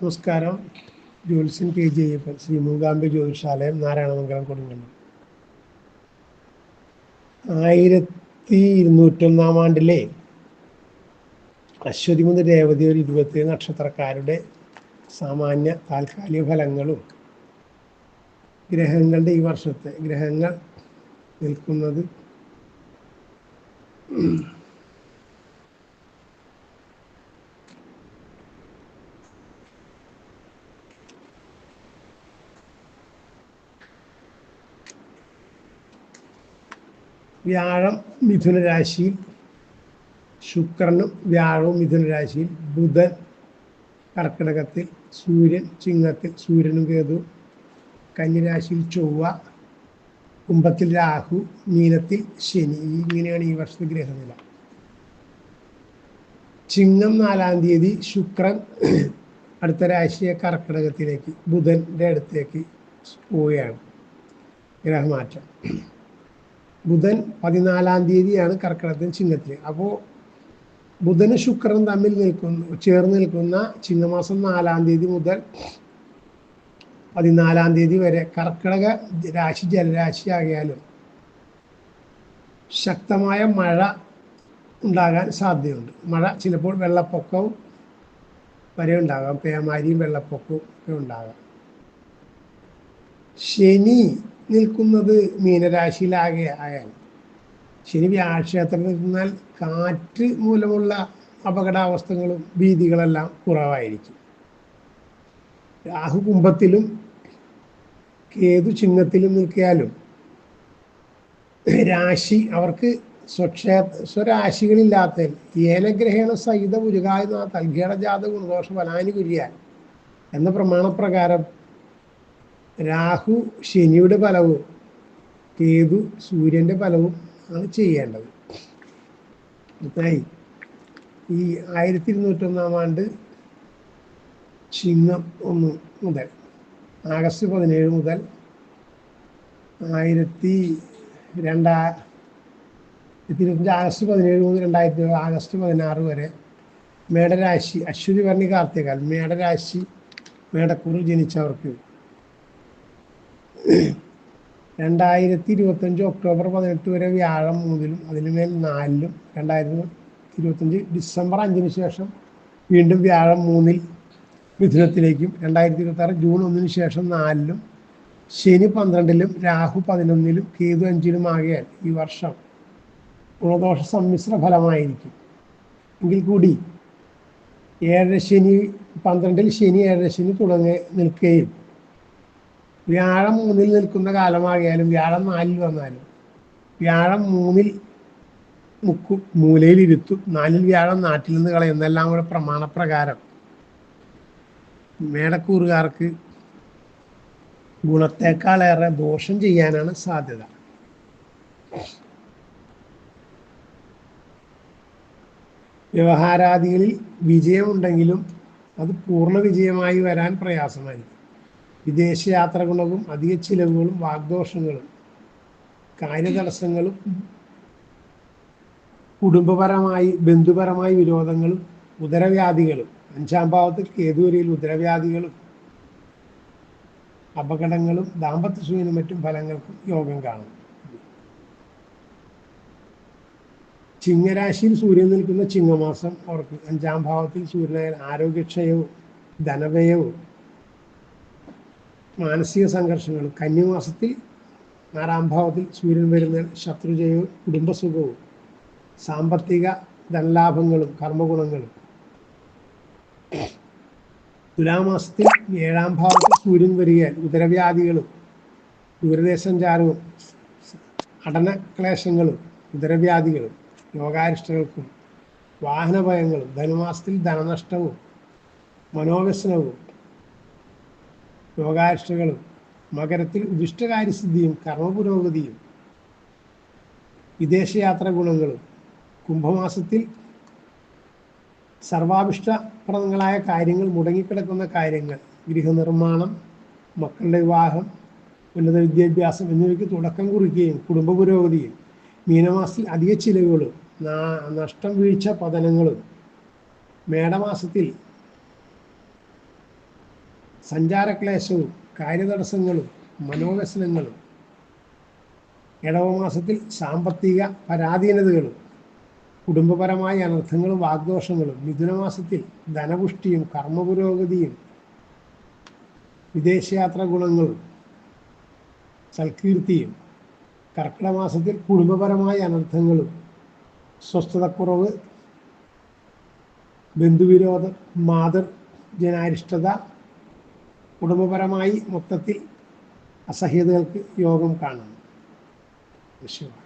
നമസ്കാരം. ജ്യോത്സ്യൻ K G Ayyappan Shri Mookambi ജ്യോതിഷാലയം നാരായണമംഗലം കൊടുങ്ങല്ലൂർ. ആയിരത്തി ഇരുന്നൂറ്റൊന്നാം ആണ്ടിലെ അശ്വതി മുതൽ രേവതി ഒരു ഇരുപത്തി നക്ഷത്രക്കാരുടെ സാമാന്യ താൽക്കാലിക ഫലങ്ങളും ഗ്രഹങ്ങളുടെ ഈ വർഷത്തെ ഗ്രഹങ്ങൾ നിൽക്കുന്നത് വ്യാഴം മിഥുന രാശിയിൽ ശുക്രനും വ്യാഴവും മിഥുന രാശിയിൽ ബുധൻ കർക്കിടകത്തിൽ സൂര്യൻ ചിങ്ങത്തിൽ സൂര്യനും കേതു കന്നിരാശിയിൽ ചൊവ്വ കുംഭത്തിൽ രാഹു മീനത്തിൽ ശനി. ഇങ്ങനെയാണ് ഈ വർഷത്തെ ഗ്രഹനില. ചിങ്ങം നാലാം തീയതി ശുക്രൻ അടുത്ത രാശിയെ കർക്കിടകത്തിലേക്ക് ബുധന്റെ അടുത്തേക്ക് പോവുകയാണ്. ഗ്രഹമാറ്റം. ബുധൻ പതിനാലാം തീയതിയാണ് കർക്കിടകത്തിന് ചിങ്ങത്തിൽ. അപ്പോൾ ബുധനും ശുക്രനും തമ്മിൽ നിൽക്കുന്ന ചേർന്ന് നിൽക്കുന്ന ചിങ്ങമാസം നാലാം തീയതി മുതൽ പതിനാലാം തീയതി വരെ കർക്കിടക രാശി ജലരാശി ആകിയാലും ശക്തമായ മഴ ഉണ്ടാകാൻ സാധ്യതയുണ്ട്. മഴ ചിലപ്പോൾ വെള്ളപ്പൊക്കവും വരെ ഉണ്ടാകാം. പേമാരിയും വെള്ളപ്പൊക്കവും ഒക്കെ ഉണ്ടാകാം. ശനി നിൽക്കുന്നത് മീനരാശിയിലാകെ ആയാൽ. ശനി വ്യാഴക്ഷേത്രത്തിൽ നിന്നാൽ കാറ്റ് മൂലമുള്ള അപകടാവസ്ഥകളും ഭീതികളെല്ലാം കുറവായിരിക്കും. രാഹു കുംഭത്തിലും കേതു ചിഹ്നത്തിലും നിൽക്കിയാലും രാശി അവർക്ക് സ്വക്ഷേ സ്വരാശികളില്ലാത്ത ഏലഗ്രഹേണ സഹിത ഉരുകായ തൽഘേട ജാത ഗുണദോഷ ഫലാനുകുര്യാൻ എന്ന പ്രമാണപ്രകാരം രാഹു ശനിയുടെ ഫലവും കേതു സൂര്യന്റെ ഫലവും ആണ് ചെയ്യേണ്ടത്. ഈ ആയിരത്തി ഇരുന്നൂറ്റൊന്നാം ആണ്ട് ചിങ്ങം ഒന്ന് മുതൽ ആഗസ്റ്റ് പതിനേഴ് മുതൽ ആയിരത്തി രണ്ടാ ഇരുപത്തഞ്ച് ആഗസ്റ്റ് പതിനേഴ് മുതൽ രണ്ടായിരത്തി ആഗസ്റ്റ് പതിനാറ് വരെ മേടരാശി അശ്വതി ഭരണി കാർത്തികാൽ മേടരാശി മേടക്കൂറിൽ ജനിച്ചവർക്ക് രണ്ടായിരത്തി ഇരുപത്തഞ്ച് ഒക്ടോബർ പതിനെട്ട് വരെ വ്യാഴം മൂന്നിലും അതിനുമേൽ നാലിലും രണ്ടായിരത്തി ഇരുപത്തഞ്ച് ഡിസംബർ അഞ്ചിന് ശേഷം വീണ്ടും വ്യാഴം മൂന്നിൽ മിഥുനത്തിലേക്കും രണ്ടായിരത്തി ഇരുപത്തി ആറ് ജൂൺ ഒന്നിന് ശേഷം നാലിലും ശനി പന്ത്രണ്ടിലും രാഹു പതിനൊന്നിലും കേതു അഞ്ചിലും ആകിയാൽ ഈ വർഷം ഗുണദോഷ സമ്മിശ്ര ഫലമായിരിക്കും. എങ്കിൽ കൂടി ഏഴര ശനി പന്ത്രണ്ടിൽ ശനി ഏഴര ശനി തുടങ്ങി നിൽക്കുകയും വ്യാഴം മൂന്നിൽ നിൽക്കുന്ന കാലമാകിയാലും വ്യാഴം നാലിൽ വന്നാലും വ്യാഴം മൂന്നിൽ മുക്കും മൂലയിൽ ഇരുത്തും നാലിൽ വ്യാഴം നാട്ടിൽ നിന്ന് കളയുന്നെല്ലാം കൂടെ പ്രമാണപ്രകാരം മേടക്കൂറുകാർക്ക് ഗുണത്തേക്കാളേറെ ദോഷം ചെയ്യാനാണ് സാധ്യത. വ്യവഹാരാദികളിൽ വിജയമുണ്ടെങ്കിലും അത് പൂർണ വിജയമായി വരാൻ പ്രയാസമായിരിക്കും. വിദേശയാത്ര ഗുണവും അധിക ചിലവുകളും വാഗ്ദോഷങ്ങളും കാര്യതടസ്സങ്ങളും കുടുംബപരമായി ബന്ധുപരമായി വിരോധങ്ങളും ഉദരവ്യാധികളും അഞ്ചാം ഭാവത്തിൽ കേതുവരിയിൽ ഉദരവ്യാധികളും അപകടങ്ങളും ദാമ്പത്യ ദാമ്പത്യസൂചനും മറ്റും ഫലങ്ങൾക്കും യോഗം കാണും. ചിങ്ങരാശിയിൽ സൂര്യൻ നിൽക്കുന്ന ചിങ്ങമാസം അവർക്ക് അഞ്ചാം ഭാവത്തിൽ സൂര്യനായ ആരോഗ്യക്ഷയവും ധനവയവും മാനസിക സംഘർഷങ്ങൾ. കന്യമാസത്തിൽ ആറാം ഭാവത്തിൽ സൂര്യൻ വരുന്ന ശത്രുജയവും കുടുംബസുഖവും സാമ്പത്തിക ധനലാഭങ്ങളും കർമ്മഗുണങ്ങളും. തുലാമാസത്തിൽ ഏഴാം ഭാവത്തിൽ സൂര്യൻ വരികയാൽ ഉദരവ്യാധികളും ദൂരദേശസഞ്ചാരവും അടനക്ലേശങ്ങളും ഉദരവ്യാധികളും രോഗാരിഷ്ടങ്ങൾക്കും വാഹനഭയങ്ങളും ധനുമാസത്തിൽ ധനനഷ്ടവും മനോവ്യസനവും രോഗാരിഷ്ടകളും മകരത്തിൽ ഉദിഷ്ടകാര്യസിദ്ധിയും കർമ്മപുരോഗതിയും വിദേശയാത്ര ഗുണങ്ങളും കുംഭമാസത്തിൽ സർവാഭിഷ്ടപ്രദങ്ങളായ കാര്യങ്ങൾ മുടങ്ങിക്കിടക്കുന്ന കാര്യങ്ങൾ ഗൃഹനിർമ്മാണം മക്കളുടെ വിവാഹം ഉന്നത വിദ്യാഭ്യാസം എന്നിവയ്ക്ക് തുടക്കം കുറിക്കുകയും കുടുംബ പുരോഗതിയും മീനമാസത്തിൽ അധിക ചിലവുകളും നഷ്ടം വീഴ്ച പതനങ്ങളും മേടമാസത്തിൽ സഞ്ചാരക്ലേശവും കാര്യതടസ്സങ്ങളും മനോവ്യസനങ്ങളും ഇടവമാസത്തിൽ സാമ്പത്തിക പരാധീനതകളും കുടുംബപരമായ അനർത്ഥങ്ങളും വാഗ്ദോഷങ്ങളും മിഥുനമാസത്തിൽ ധനപുഷ്ടിയും കർമ്മപുരോഗതിയും വിദേശയാത്ര ഗുണങ്ങളും സൽകീർത്തിയും കർക്കിടമാസത്തിൽ കുടുംബപരമായ അനർത്ഥങ്ങളും സ്വസ്ഥതക്കുറവ് ബന്ധുവിരോധം മാതൃ ജനാരിഷ്ടത കുടുംബപരമായി മൊത്തത്തിൽ അസഹ്യതകൾക്ക് യോഗം കാണുന്നു. വിഷയമാണ്